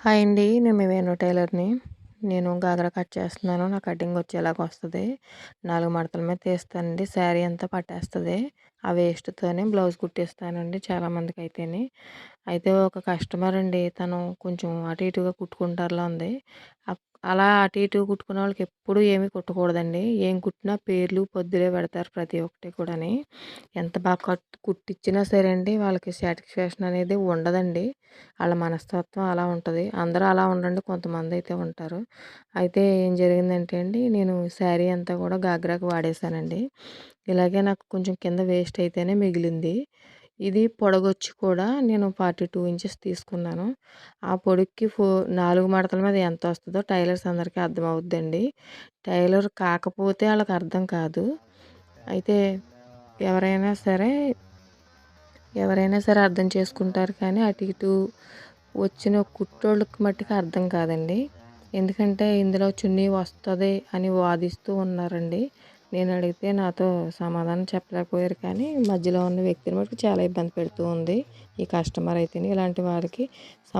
Hi అండి నేను మీ వేణు టైలర్ని. నేను గాగరా కట్ చేస్తున్నాను నా కటింగ్ వచ్చేలాగా వస్తుంది. నాలుగు మడతల మీద తీస్తానండి శారీ అంతా పట్టేస్తుంది. ఆ వేస్ట్తోనే బ్లౌజ్ కుట్టిస్తానండి చాలామందికి అయితేనే అయితే ఒక కస్టమర్ అండి తను కొంచెం అటు ఇటుగా కుట్టుకుంటారులా ఉంది. అలా అటు ఇటు కుట్టుకునే వాళ్ళకి ఎప్పుడు ఏమీ కుట్టకూడదండి. ఏం కుట్టినా పేర్లు పొద్దులే పెడతారు ప్రతి ఒక్కటి కూడాని. ఎంత బాగా కట్ కుట్టించినా సరే అండి వాళ్ళకి సాటిస్ఫాక్షన్ అనేది ఉండదండి. వాళ్ళ మనస్తత్వం అలా ఉంటుంది. అందరూ అలా ఉండండి కొంతమంది అయితే ఉంటారు. అయితే ఏం జరిగిందంటే అండి నేను శారీ అంతా కూడా గాగ్రాకి వాడేసానండి ఇలాగే నాకు కొంచెం కింద వేస్ట్ అయితేనే మిగిలింది. ఇది పొడగొచ్చి కూడా నేను ఫార్టీ టూ ఇంచెస్ తీసుకున్నాను. ఆ పొడుక్కి ఫో నాలుగు మడతల మీద ఎంత వస్తుందో టైలర్స్ అందరికీ అర్థమవుద్దండి. టైలర్ కాకపోతే వాళ్ళకి అర్థం కాదు. అయితే ఎవరైనా సరే ఎవరైనా సరే అర్థం చేసుకుంటారు కానీ అటు ఇటు వచ్చిన కుట్టోళ్ళకి మట్టుకు అర్థం కాదండి. ఎందుకంటే ఇందులో చున్నీ వస్తుంది అని వాదిస్తూ ఉన్నారండి. నేను అడిగితే నాతో సమాధానం చెప్పలేకపోయారు కానీ మధ్యలో ఉన్న వ్యక్తిని మటుకు చాలా ఇబ్బంది పెడుతూ ఉంది. ఈ కస్టమర్ అయితేనే ఇలాంటి వాళ్ళకి సమా